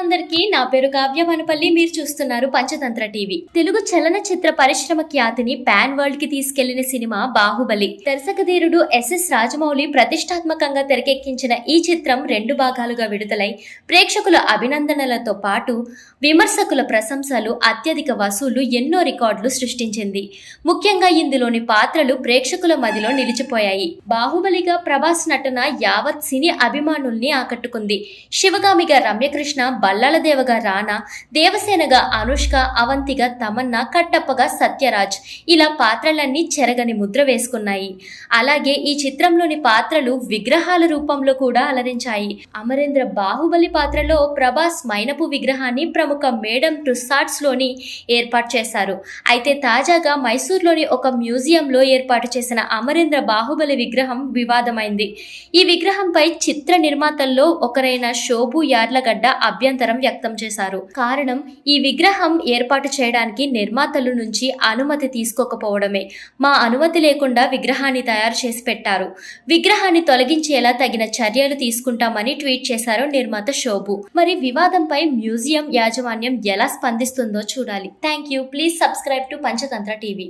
అందరికీ నా పేరు కావ్య వనపల్లి. మీరు చూస్తున్నారు పంచతంత్ర టీవీ. తెలుగు చలనచిత్ర పరిశ్రమ ఖ్యాతిని పాన్ వరల్డ్కి తీసుకెళ్ళిన సినిమా బాహుబలి. దర్శకధీరుడు ఎస్ఎస్ రాజమౌళి ప్రతిష్టాత్మకంగా తెరకెక్కించిన ఈ చిత్రం రెండు భాగాలుగా విడుదలై ప్రేక్షకుల అభినందనలతో పాటు విమర్శకుల ప్రశంసలు అత్యధిక వసూళ్ళు ఎన్నో రికార్డులు సృష్టించింది. ముఖ్యంగా ఇందులోని పాత్రలు ప్రేక్షకుల మదిలో నిలిచిపోయాయి. బాహుబలిగా ప్రభాస్ నటన యావత్ సినీ అభిమానుల్ని ఆకట్టుకుంది. శివగామిగా రమ్యకృష్ణ బల్లాలదేవగా రానా దేవసేనగా అనుష్క అవంతిగా తమన్నా కట్టప్పగా సత్యరాజ్ ఇలా పాత్రలన్నీ చెరగని ముద్ర వేసుకున్నాయి. అలాగే ఈ చిత్రంలోని పాత్రలు విగ్రహాల రూపంలో కూడా అలరించాయి. అమరేంద్ర బాహుబలి పాత్రలో ప్రభాస్ మైనపు విగ్రహాన్ని ప్రముఖ మేడం టుసాట్స్లోని ఏర్పాటు చేశారు. అయితే తాజాగా మైసూర్లోని ఒక మ్యూజియంలో ఏర్పాటు చేసిన అమరేంద్ర బాహుబలి విగ్రహం వివాదమైంది. ఈ విగ్రహంపై చిత్ర నిర్మాతల్లో ఒకరైన శోభు యార్లగడ్డ అభ్యంతరం వ్యక్తం చేశారు. కారణం ఈ విగ్రహం ఏర్పాటు చేయడానికి నిర్మాతలు నుంచి అనుమతి తీసుకోకపోవడమే. మా అనుమతి లేకుండా విగ్రహాన్ని తయారు చేసి పెట్టారు. విగ్రహాన్ని తొలగించేలా తగిన చర్యలు తీసుకుంటామని ట్వీట్ చేశారు నిర్మాత శోభు. మరి వివాదంపై మ్యూజియం యాజమాన్యం ఎలా స్పందిస్తుందో చూడాలి. Thank you please subscribe to Panchatantra TV.